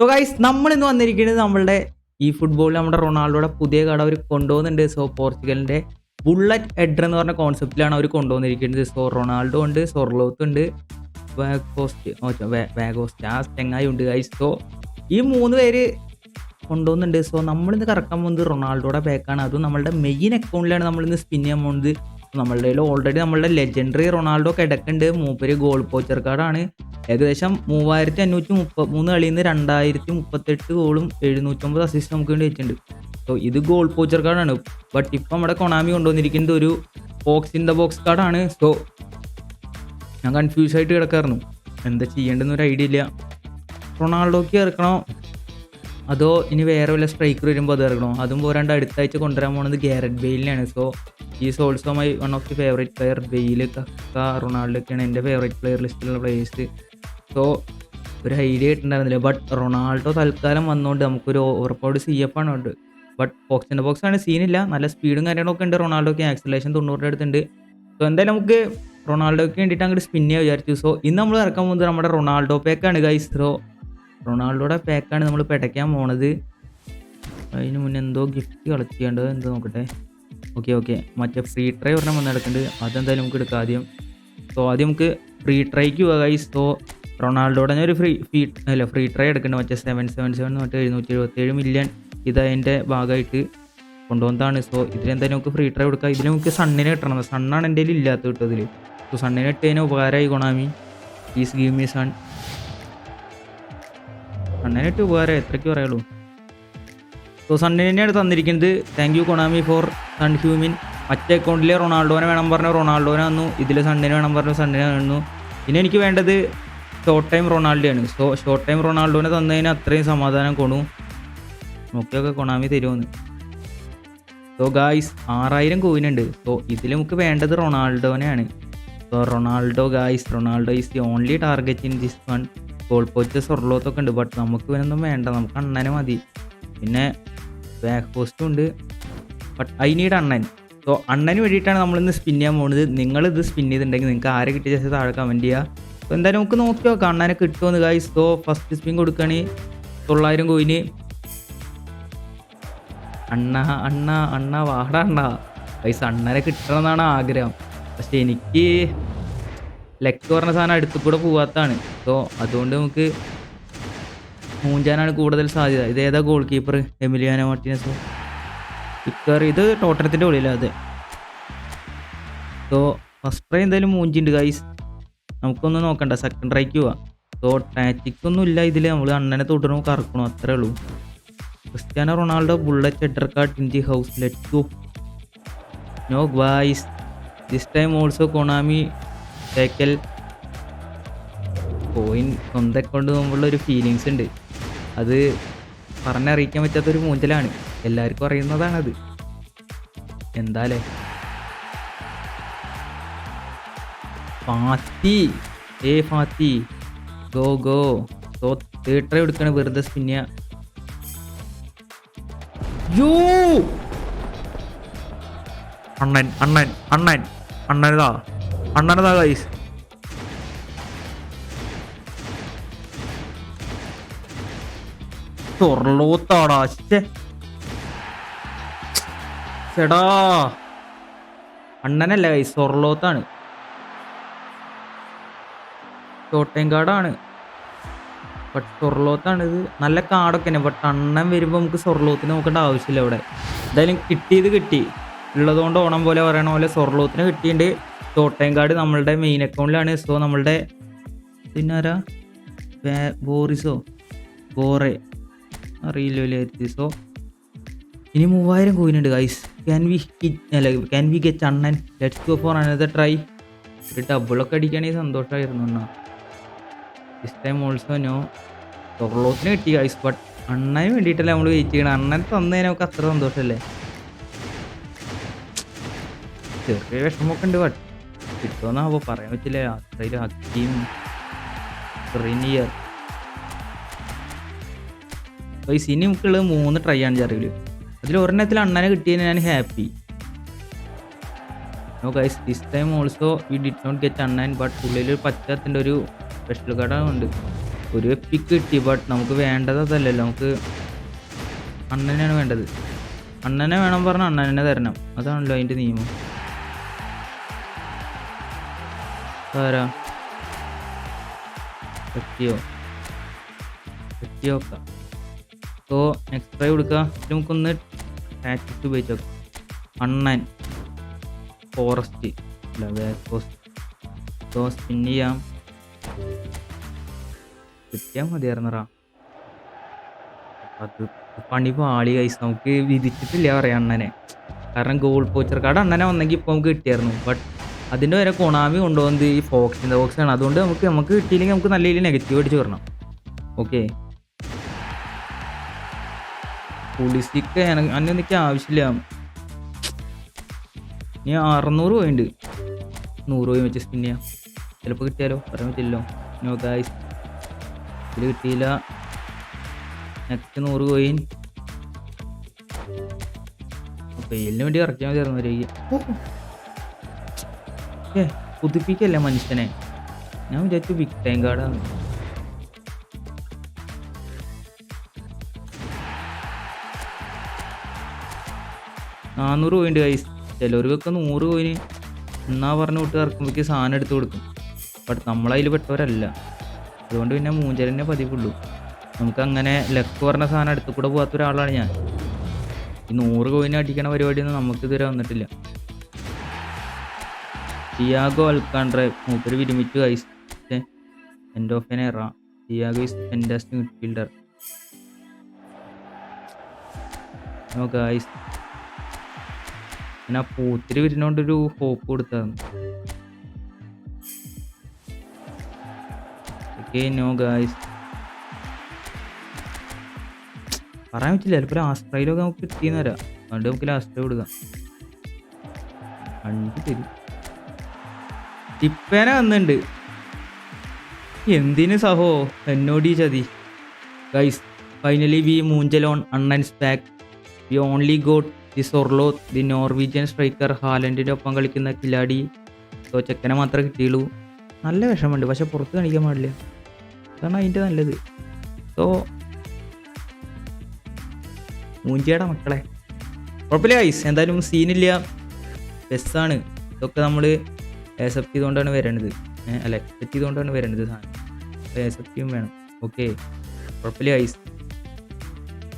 So guys നമ്മൾ ഇന്ന് വന്നിരിക്കുന്നത് നമ്മളുടെ ഈ ഫുട്ബോളിൽ നമ്മുടെ റൊണാൾഡോയുടെ പുതിയ കട അവർ കൊണ്ടുപോകുന്നുണ്ട് സോ പോർച്ചുഗലിന്റെ ബുള്ളറ്റ് എഡർ എന്ന് പറഞ്ഞ കോൺസെപ്റ്റിലാണ് അവർ കൊണ്ടുവന്നിരിക്കുന്നത്. സോ റൊണാൾഡോ ഉണ്ട് സൊർലോത്ത് ഉണ്ട് വാഗോസ്റ്റ് വാഗോസ്റ്റ് ആ ചെങ്ങായി ഉണ്ട് ഗൈസ് സോ ഈ മൂന്ന് പേര് കൊണ്ടുപോകുന്നുണ്ട് സോ നമ്മളിന്ന് കറക്കാൻ പോകുന്നത് റൊണാൾഡോയുടെ ബാക്കാണ് അതും നമ്മളുടെ മെയിൻ അക്കൗണ്ടിലാണ് നമ്മളിന്ന് സ്പിൻ ചെയ്യാൻ പോകുന്നത്. നമ്മളുടെ കയ്യിൽ ഓൾറെഡി നമ്മളുടെ ലെജൻഡറി റൊണാൾഡോ കിടക്കുന്നുണ്ട്. മൂപ്പര് ഗോൾ പോച്ചർ കാർഡാണ് ഏകദേശം മൂവായിരത്തി അഞ്ഞൂറ്റി മുപ്പ മൂന്ന് കളിയിൽ നിന്ന് രണ്ടായിരത്തി മുപ്പത്തെട്ട് ഗോളും എഴുന്നൂറ്റമ്പത് അസിസ്റ്റ് നമുക്ക് വേണ്ടി വെച്ചിട്ടുണ്ട് സോ ഇത് ഗോൾ പോച്ചർ കാർഡാണ് ബട്ട് ഇപ്പം നമ്മുടെ കൊണാമി കൊണ്ടുവന്നിരിക്കുന്നത് ഒരു ബോക്സ് ഇൻ ദ ബോക്സ് കാർഡാണ് സോ ഞാൻ കൺഫ്യൂസ് ആയിട്ട് കിടക്കായിരുന്നു. എന്താ ചെയ്യേണ്ടെന്ന് ഒരു ഐഡിയ ഇല്ല. റൊണാൾഡോക്ക് ഇറക്കണോ? അതോ ഇനി വേറെ വല്ല സ്ട്രൈക്കർ വരുമ്പോൾ അത് ഇറക്കണോ? അതും പോരാണ്ട് അടുത്ത ആഴ്ച കൊണ്ടുവരാൻ പോകുന്നത് Gareth ബെയിലിനാണ് so is also my one of the favourite player Bale Kaka Ronaldo ഒക്കെയാണ് എന്റെ ഫേവറേറ്റ് പ്ലെയർ ലിസ്റ്റിലുള്ള പ്ലേയേഴ്സ് സോ ഒരു ഐഡിയ കിട്ടുന്നുണ്ടായിരുന്നില്ല ബട്ട് റൊണാൾഡോ തൽക്കാലം വന്നുകൊണ്ട് നമുക്കൊരു ഓവർപോഡ് സി എഫ് ആണ് ഉണ്ട്. ബട്ട് ബോക്സിന്റെ ബോക്സ് ആണ് സീനില്ല നല്ല സ്പീഡും കാര്യങ്ങളൊക്കെ ഉണ്ട്. റൊണാൾഡോക്ക് ആക്സലേഷൻ തൊണ്ണൂറിന്റെ അടുത്തുണ്ട്. സോ എന്തായാലും നമുക്ക് റൊണാൾഡോയ്ക്ക് വേണ്ടിയിട്ട് അങ്ങോട്ട് സ്പിൻ വിചാരിച്ചു. സോ ഇന്ന് നമ്മൾ ഇറക്കാൻ പോകുന്നത് നമ്മുടെ റൊണാൾഡോ പാക്കാണ് ഗൈസ് സോ റൊണാൾഡോയുടെ പാക്കാണ് നമ്മൾ പെടയ്ക്കാൻ പോണത്. അതിന് മുന്നേ എന്തോ ഗിഫ്റ്റ് കളക്ട് ചെയ്യേണ്ടത് എന്തോ നോക്കട്ടെ. ഓക്കെ ഓക്കെ മറ്റേ ഫ്രീ ട്രൈ ഒരെണ്ണം വന്ന് നടക്കുന്നുണ്ട് അതെന്തായാലും നമുക്ക് എടുക്കാം ആദ്യം. സോ ആദ്യം നമുക്ക് ഫ്രീ ട്രൈക്ക് പോകാം സോ റൊണാൾഡോടെ ഒരു ഫ്രീ ഫീ അല്ല ഫ്രീ ട്രൈ എടുക്കുന്നുണ്ട് മറ്റേ സെവൻ സെവൻ സെവൻ മറ്റേ എഴുന്നൂറ്റി എഴുപത്തേഴ് മില്യൺ ഇത് അതിന്റെ ഭാഗമായിട്ട് കൊണ്ടുവന്നതാണ്. സോ ഇതിലെന്തായാലും നമുക്ക് ഫ്രീ ട്രൈ കൊടുക്കാം. ഇതിൽ നമുക്ക് സണ്ണിനെ കിട്ടണം. സണ്ണാണ് എന്റെ കയ്യിൽ ഇല്ലാത്ത കിട്ടതിൽ സോ സണ്ണിനെ ഇട്ട് കഴിഞ്ഞാൽ ഉപകാരമായി Konami is give me son സണ്ണിനിട്ട് ഉപകാരം എത്രയ്ക്ക് പറയുള്ളൂ സോ സണ്ണിന് തന്നെയാണ് തന്നിരിക്കുന്നത്. Thank you Konami for son ഹ്യൂമിൻ മറ്റേ അക്കൗണ്ടിലെ റൊണാൾഡോനെ വേണം പറഞ്ഞു റൊണാൾഡോനെ വന്നു ഇതിൽ സണ്ണിന് വേണം പറഞ്ഞു സണ്ണിനെ വന്നു പിന്നെ എനിക്ക് വേണ്ടത് ഷോർട്ട് ടൈം റൊണാൾഡോയാണ് സോ ഷോർട്ട് ടൈം റൊണാൾഡോനെ തന്നതിന് അത്രയും സമാധാനം കൊണു. നോക്കിയൊക്കെ കൊണാമി തരുമെന്ന് സോ ഗായ്സ് ആറായിരം കോയിനുണ്ട് സോ ഇതിൽ നമുക്ക് വേണ്ടത് റൊണാൾഡോനെയാണ് so Ronaldo guys Ronaldo is the only target in this one goal post സൊർലോത്തൊക്കെ ഉണ്ട്. ബട്ട് നമുക്ക് ഇവനൊന്നും വേണ്ട. നമുക്ക് അണ്ണനെ മതി. പിന്നെ ബാക്ക് പോസ്റ്റും ഉണ്ട്. ബട്ട് ഐ നീഡ് അണ്ണൻ. സോ അണ്ണന് വേണ്ടിയിട്ടാണ് നമ്മളിന്ന് സ്പിൻ ചെയ്യാൻ പോകുന്നത് നിങ്ങൾ ഇത് സ്പിൻ ചെയ്തിട്ടുണ്ടെങ്കിൽ നിങ്ങൾക്ക് ആരെ കിട്ടിയ ശേഷം താഴെ കമന്റ് ചെയ്യുക സോ എന്തായാലും നമുക്ക് നോക്കി നോക്കാം. അണ്ണനെ കിട്ടുമെന്ന് ഗായ്സ് സോ ഫസ്റ്റ് സ്പിൻ കൊടുക്കുകയാണെങ്കിൽ തൊള്ളായിരം കോയിന് അണ്ണ അണ്ണ അണ്ണ വാട അണ്ണ. പൈസ അണ്ണനെ കിട്ടണം എന്നാണ് ആഗ്രഹം. പക്ഷെ എനിക്ക് ലെക്ക് പറഞ്ഞ സാധനം അടുത്ത് കൂടെ പോവാത്താണ് സോ അതുകൊണ്ട് നമുക്ക് മൂഞ്ചാനാണ് കൂടുതൽ സാധ്യത. ഇത് ഏതാ goalkeeper Emiliano Martinez? Kicker ഇത് ടോട്ടനത്തിന്റെ ഉള്ളിലാണ് അതെ. സോ ഫസ്റ്റ് ട്രൈ എന്തായാലും മൂഞ്ചിണ്ട് ഗൈസ് നമുക്കൊന്ന് നോക്കണ്ട സെക്കൻഡ് ട്രൈക്ക് പോവാം. സോ ടാറ്റിക് ഒന്നും ഇല്ല ഇതിൽ നമ്മൾ അണ്ണനെ തുടരണോ കറക്കണോ? അത്രേ ഉള്ളൂ. Cristiano Ronaldo bullet header card in the house let go no guys this time also Konami ടേക്കൽ coin സ്വന്തം അക്കൗണ്ട് മുമ്പുള്ള ഒരു ഫീലിങ്സ് ഉണ്ട്. അത് പറഞ്ഞറിയിക്കാൻ പറ്റാത്തൊരു മൂഞ്ചലാണ്. എല്ലാവർക്കും അറിയുന്നതാണത്. എന്താലേ? ഫാത്തി. ഏ ഫാത്തി. Go go. സോ തീട്ടർ എടുക്കണ വെറുതെ സ്പിന്നിയ യോ! അണ്ണൻ അണ്ണൻ അണ്ണൻ അണ്ണനതാ അണ്ണനതാ ഗൈസ് തൊറലോത്താടാ. ചേടാ അണ്ണനല്ല കൈ സൊർലോത്താണ് ചോട്ടയും കാർഡാണ് ബട്ട് സൊർലോത്താണ് ഇത്. നല്ല കാടൊക്കെ തന്നെ. ബട്ട് അണ്ണൻ വരുമ്പോൾ നമുക്ക് സൊർലോത്തിന് നോക്കേണ്ട ആവശ്യമില്ല ഇവിടെ. എന്തായാലും കിട്ടിയത് കിട്ടി. ഉള്ളതുകൊണ്ട് ഓണം പോലെ പറയണ പോലെ സൊർലോത്തിന് കിട്ടിയിട്ടുണ്ട്. ചോട്ടയും കാർഡ് നമ്മളുടെ മെയിൻ അക്കൗണ്ടിലാണ് സോ നമ്മളുടെ പിന്നെ ആരാ ബോറിസോ? ബോറെ. അറിയില്ല സോ ഇനി മൂവായിരം കോയിനുണ്ട് ഗൈസ് ക്യാൻ വി അല്ല can we get Annan let's go for another try ഒരു ഡബിളൊക്കെ അടിക്കുകയാണെങ്കിൽ സന്തോഷമായിരുന്നു എന്നാ ദിസ് ടൈം ഓൾസോ നോ ടൊർലോത്തിന് കിട്ടി ഗൈസ് ബട്ട് അണ്ണന് വേണ്ടിയിട്ടല്ല നമ്മൾ വെയിറ്റ് ചെയ്യണം? അണ്ണൻ തന്നതിന് നമുക്ക് അത്ര സന്തോഷമല്ലേ ചെറിയ വിഷമമൊക്കെ ഉണ്ട് ബട്ട് കിട്ടുമെന്നാവോ പറയാൻ പറ്റില്ല. അത്രയും ഹക്കീം റിനിയർ ഗൈസ് ഇനി നമുക്കുള്ളത് മൂന്ന് ട്രൈ ആണ് ചെറിയ അതിൽ ഒരെണ്ണത്തിൽ അണ്ണനെ കിട്ടിയതിന് ഞാൻ happy no this time also we did not get Annan but ഉള്ളിൽ ഒരു പച്ചത്തിന്റെ ഒരു സ്പെഷ്യൽ കട ഉണ്ട്. ഒരു എപ്പിക്ക് കിട്ടി ബട്ട് നമുക്ക് വേണ്ടത് അതല്ലല്ലോ നമുക്ക് അണ്ണനെയാണ് വേണ്ടത്. അണ്ണനെ വേണം പറഞ്ഞാൽ അണ്ണനെ തരണം. അതാണല്ലോ അതിന്റെ നിയമം. ആരാ? എത്തിയോ എത്തിയോക്ക സോ നെക്സ്റ്റ് ട്രൈ കൊടുക്കുക നമുക്കൊന്ന് ടാറ്റിക്സ് ഉപയോഗിച്ച് നോക്കാം. അണ്ണൻ ഫോറസ്റ്റ് അല്ല വേക്കോസ്റ്റ് സോ സ്പിൻ ചെയ്യാം. കിട്ടിയാൽ മതിയായിരുന്നറാ അത് പണി പാളി കൈസ് നമുക്ക് വിധിച്ചിട്ടില്ല പറയാം അണ്ണനെ. കാരണം ഗോൾ പോച്ചർ കാർഡ് അണ്ണനെ വന്നെങ്കിൽ ഇപ്പോൾ നമുക്ക് കിട്ടിയായിരുന്നു. ബട്ട് അതിന്റെ വരെ കൊണാമി കൊണ്ടുപോകുന്നത് ഈ ഫോക്സിന്റെ ബോക്സ് ആണ്. അതുകൊണ്ട് നമുക്ക് നമുക്ക് കിട്ടിയില്ലെങ്കിൽ നമുക്ക് നല്ല രീതിയിൽ നെഗറ്റീവ് അടിച്ച് വരണം. ഓക്കെ പുളിസിക്ക് അന്നെ എനിക്ക് ആവശ്യമില്ല. ഇനി അറുന്നൂറ് പോയിണ്ട്. നൂറ് പോയി വെച്ച് സ്പിൻ ചെയ്യാം. ചിലപ്പോൾ കിട്ടിയാലോ? പറയാൻ പറ്റില്ലല്ലോ. നോ ഗായ്സ് ഇതിൽ കിട്ടിയില്ല. നെക്സ്റ്റ് നൂറ് കോയിൻ വെയിലിന് വേണ്ടി ഇറക്കിയാൽ മതിയായിരുന്നു ഒരു ഏ പുതുപ്പിക്കല്ലേ മനുഷ്യനെ? ഞാൻ വിചാരിച്ചു ബിഗ് ടൈം കാർഡാണ് നാനൂറ് പോയിന്റ് കൈസ് ചിലവർക്കൊക്കെ നൂറ് പോയിന് എന്നാ പറഞ്ഞ വിട്ട് ഇറക്കുമ്പോഴേക്ക് സാധനം എടുത്ത് കൊടുക്കും. ബട്ട് നമ്മളതിൽ പെട്ടവരല്ല. അതുകൊണ്ട് പിന്നെ മൂഞ്ചലിനെ പതിവുള്ളൂ. നമുക്ക് അങ്ങനെ ലക്ക് പറഞ്ഞ സാധനം അടുത്ത് കൂടെ പോകാത്ത ഒരാളാണ് ഞാൻ. ഈ നൂറ് കോയിന് അടിക്കണ പരിപാടിയൊന്നും നമുക്ക് ഇതുവരെ വന്നിട്ടില്ല. ടിയാഗോ അൽക്കാൻഡ്രെ മൂപ്പര് വിരമിച്ചു is end of an era Thiago is fantastic midfielder oh guys ഞാൻ ആ പൂത്തിരി വരുന്നോണ്ടൊരു ഹോപ്പ് കൊടുത്തതാണ്. നോ ഗായ്സ് പറയാൻ പറ്റില്ല ചിലപ്പോൾ ആസ്ട്രയിലൊക്കെ നമുക്ക് കിട്ടിയെന്ന് വരാം. അതുകൊണ്ട് നമുക്ക് ലാസ്റ്റ് കൊടുക്കാം. അഞ്ച് തരും. ടിപ്പേന വന്നിട്ടുണ്ട് എന്തിന് സഹോ? എന്നോട് ഈ ചതി. ഗൈസ് ഫൈനലി വി മൂഞ്ചലോൺ അണ്ണൻസ് back we only got the സൊർലോ the Norwegian striker ഹാലൻഡിന്റെ ഒപ്പം കളിക്കുന്ന കിലാടി സോ ചെക്കനെ മാത്രമേ കിട്ടിയുള്ളൂ. നല്ല വിഷമമുണ്ട്. പക്ഷെ പുറത്ത് കാണിക്കാൻ പാടില്ല. അതാണ് അതിന്റെ നല്ലത്. സോ മൂഞ്ചിയുടെ മക്കളെ. കുഴപ്പമില്ല ഐസ് എന്തായാലും സീനില്ല ബെസ്സാണ്. ഇതൊക്കെ നമ്മൾ ആക്സെപ്റ്റ് ചെയ്തുകൊണ്ടാണ് വരേണ്ടത്. അല്ല എക്സ്പെക്ട് ചെയ്തുകൊണ്ടാണ് വരേണ്ടത് സാധനം. ആക്സെപ്റ്റ് ചെയ്യും വേണം. ഓക്കെ കുഴപ്പമില്ല ഐസ്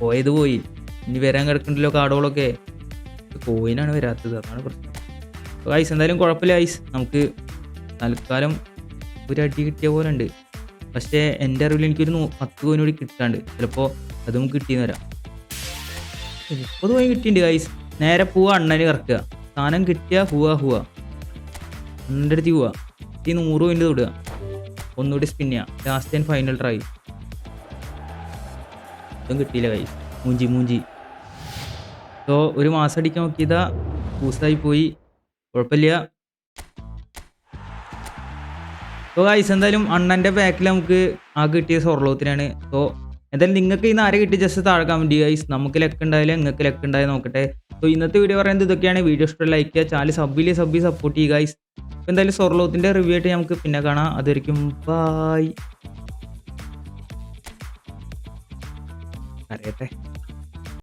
പോയത് പോയി. ഇനി വരാൻ കിടക്കണ്ടല്ലോ കാർഡുകളൊക്കെ കോയിനാണ് വരാത്തത് അതാണ് പ്രശ്നം. അപ്പോൾ ഐസ് എന്തായാലും കുഴപ്പമില്ല ഐസ്. നമുക്ക് തൽക്കാലം ഒരു അടി കിട്ടിയ പോലെ ഉണ്ട്. പക്ഷേ എന്റെ അറിവിൽ എനിക്കൊരു പത്ത് കോയിൻ കൂടി കിട്ടാണ്ട്. ചിലപ്പോൾ അതും കിട്ടിയെന്ന് വരാം. മുപ്പത് കോയിൻ കിട്ടിയിട്ടുണ്ട് ഐസ് നേരെ പോവുക അണ്ണന് കറക്കുക. സാധനം കിട്ടിയ ഹുവ ഹുവ അണ്ണന്റെ അടുത്ത് പോവുക ഈ നൂറ് കോയിന്റെ തൊടുക. ഒന്നുകൂടി സ്പിൻ ചെയ്യാം. ലാസ്റ്റ് ആൻഡ് ഫൈനൽ ട്രൈ ഇതും കിട്ടിയില്ല കൈ മൂഞ്ചി മൂഞ്ചി. സോ ഒരു മാസം അടിക്കാൻ നോക്കിയതാ പൂസായി പോയി. കുഴപ്പമില്ല. സോ ഗൈസ് എന്തായാലും അണ്ണന്റെ ബാക്കിൽ നമുക്ക് ആ കിട്ടിയ സ്വർലോകത്തിനാണ് സോ എന്തായാലും നിങ്ങൾക്ക് ഇന്ന് ആരെ കിട്ടി ജസ്റ്റ് താഴെ കമന്റ് ചെയ്യുക ഗൈസ് നമുക്ക് ലെക്ക് ഉണ്ടായാലും നിങ്ങൾക്ക് ലെക്ക് ഉണ്ടായാലും നോക്കട്ടെ. സോ ഇന്നത്തെ വീഡിയോ പറയുന്നത് ഇതൊക്കെയാണ്. വീഡിയോ ഇഷ്ടം ലൈക്ക് ചെയ്യുക ചാനൽ സബ്ബിലെ സബ്ബി സപ്പോർട്ട് ചെയ്യുക ഗൈസ് അപ്പോൾ എന്തായാലും സ്വർലോകത്തിന്റെ റിവ്യൂ ആയിട്ട് നമുക്ക് പിന്നെ കാണാം. അതായിരിക്കും ബായ് അറിയട്ടെ.